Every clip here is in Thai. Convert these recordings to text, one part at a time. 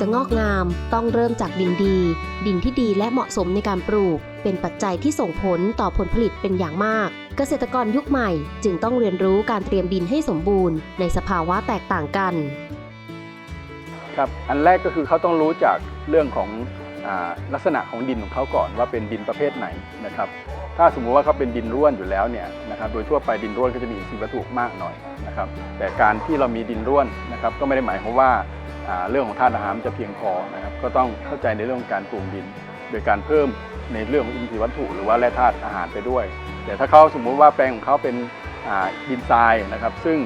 จะงอกงาม ต้องเริ่มจากดินดี ดินที่ดีและเหมาะสมในการปลูก เป็นปัจจัยที่ส่งผลต่อผลผลิตเป็นอย่างมาก เกษตรกรยุคใหม่จึงต้องเรียนรู้การเตรียมดินให้สมบูรณ์ ในสภาวะแตกต่างกันครับอันแรกก็คือเขาต้องรู้จากเรื่องของอลักษณะของดินของเขาก่อนว่าเป็นดินประเภทไหนนะครับ ถ้าสมมุติว่าเขาเป็นดินร่วนอยู่แล้วเนี่ยนะครับ โดยทั่วไปดินร่วนก็จะมีอินทรีย์วัตถุมากหน่อยนะครับ แต่การที่เรามีดินร่วนนะครับ ก็ไม่ได้หมายความว่า เรื่องของธาตุอาหารมันจะเพียงพอนะครับก็ต้องเข้าใจในเรื่องของการปรุงดิน โดยการเพิ่มในเรื่องของอินทรีย์วัตถุหรือว่าแร่ธาตุอาหารไปด้วย แต่ถ้าเขาสมมุติว่าแปลงของเขาเป็นดินทรายนะครับซึ่ง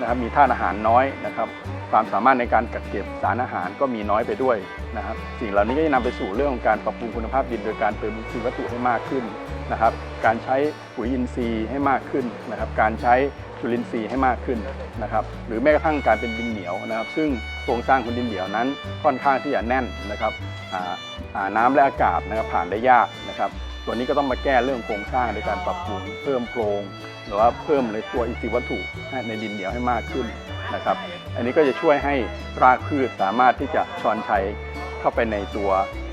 นะครับมีธาตุอาหารน้อยนะครับความสามารถในการกักเก็บสารอาหารก็มีน้อยไปด้วยนะครับสิ่งเหล่านี้ก็จะนำไปสู่เรื่องของการปรับปรุงคุณภาพดิน โดยการเติมอินทรีย์วัตถุให้มากขึ้นนะครับการใช้ปุ๋ยอินทรีย์ให้มากขึ้นนะครับการใช้จุลินทรีย์ให้มากขึ้นนะครับหรือแม้กระทั่งการเป็นดินเหนียวนะครับ ซึ่ง โครงสร้างของดินเหนียวนั้นค่อนข้างที่จะแน่นนะครับอ่าอ่าน้ำและอากาศนะครับผ่านได้ยากนะครับ ตัวนี้ก็ต้องมาแก้เรื่องโครงสร้างในการปรับปรุงเพิ่มโพรงหรือว่าเพิ่มในตัวอินทรีย์วัตถุในดินเหนียวให้มากขึ้นนะครับ อันนี้ก็จะช่วยให้รากพืชสามารถที่จะชอนชัยเข้าไปในตัว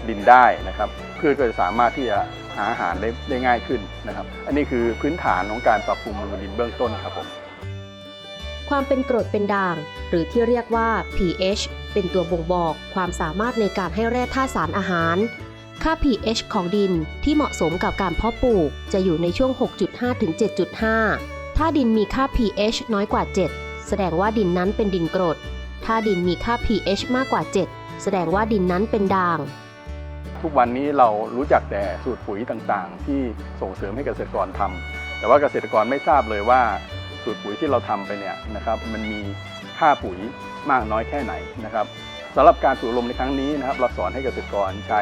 ดินได้นะครับ พืชก็จะสามารถที่จะหาอาหารได้ได้ง่ายขึ้นนะครับ อันนี้คือพื้นฐานของการปรับปรุงบำรุงดินเบื้องต้นครับผม ความเป็นกรดเป็นด่าง หรือที่เรียกว่า pH เป็นตัวบ่งบอกความสามารถในการให้แร่ธาตุสารอาหาร ค่า pH ของดินที่เหมาะสมกับการเพาะปลูก จะอยู่ในช่วง 6.5 ถึง 7.5 ถ้าดินมีค่า pH น้อยกว่า 7 แสดงว่าดินนั้นเป็นดินกรด ถ้าดินมีค่า pH มากกว่า 7 แสดงว่าดินนั้นเป็นด่างทุกวันนี้เรารู้จักแต่สูตรปุ๋ยต่างๆ ที่ส่งเสริมให้เกษตรกรทำแต่ว่าเกษตรกรไม่ทราบเลยว่า สูตรปุ๋ยที่เราทำไปเนี่ยนะครับมันมีค่าปุ๋ยมากน้อยแค่ไหนนะครับสำหรับการฝึกอบรมในครั้งนี้นะครับเราสอนให้เกษตรกรใช้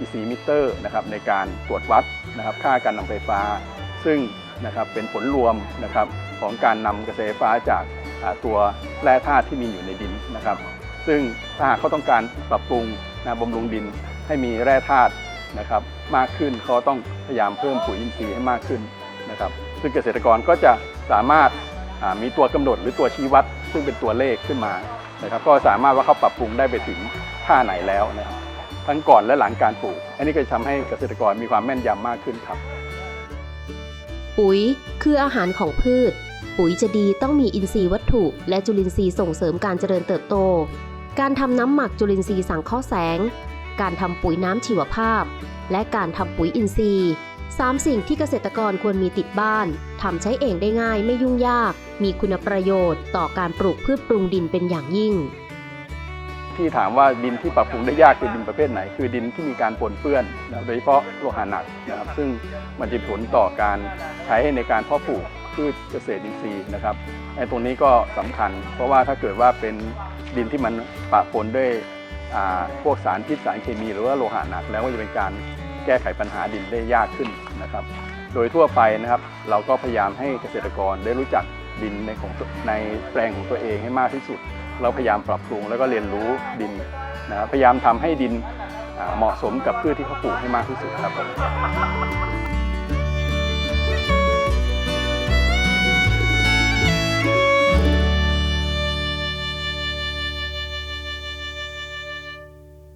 EC meter นะครับในการตรวจวัดนะครับค่าการนำไฟฟ้า ซึ่งนะครับเป็นผลรวมนะครับของการนำกระแสไฟฟ้าจากตัวแร่ธาตุที่มีอยู่ในดินนะครับ ซึ่งถ้าหากเขาต้องการปรับปรุงนะบำรุงดินให้มีแร่ธาตุนะครับมากขึ้นเขาต้องพยายามเพิ่มปุ๋ยอินทรีย์ให้มากขึ้นนะครับ ซึ่งเกษตรกรก็จะสามารถมีตัวกำหนดหรือตัวชี้วัด ซึ่งเป็นตัวเลขขึ้นมานะครับก็สามารถว่าเขาปรับปรุงได้ไปถึงท่าไหนแล้วนะครับทั้งก่อนและหลังการปลูก อันนี้ก็จะทำให้เกษตรกรมีความแม่นยำมากขึ้นครับ ปุ๋ยคืออาหารของพืช ปุ๋ยจะดีต้องมีอินทรีย์วัตถุ และจุลินทรีย์ส่งเสริมการเจริญเติบโต การทำน้ำหมักจุลินทรีย์สังเคราะห์แสง การทำปุ๋ยน้ำชีวภาพ และการทำปุ๋ยอินทรีย์ สามสิ่งที่เกษตรกรควรมีติดบ้านทำใช้เองได้ง่ายไม่ยุ่งยาก มีคุณประโยชน์ต่อการปลูกพืชปรุงดินเป็นอย่างยิ่ง ที่ถามว่าดินที่ปรับปรุงได้ยากคือดินประเภทไหน คือดินที่มีการปนเปื้อนนะโดยเฉพาะโลหะหนักนะครับซึ่งมันจะผลต่อการใช้ในการเพาะปลูกพืชเกษตรอินทรีย์นะครับไอ้ตรงนี้ก็สำคัญ เพราะว่าถ้าเกิดว่าเป็นดินที่มันปะปนด้วยอ่าพวกสารพิษสารเคมี หรือว่าโลหะหนักแล้วก็จะเป็นการ แก้ไขปัญหาดินได้ยากขึ้นนะครับ โดยทั่วไปนะครับ เราก็พยายามให้เกษตรกรได้รู้จักดินในของในแปลงของตัวเองให้มากที่สุด เราพยายามปรับปรุงแล้วก็เรียนรู้ดินนะพยายามทำให้ดินเหมาะสมกับพืชที่เขาปลูกให้มากที่สุดครับผม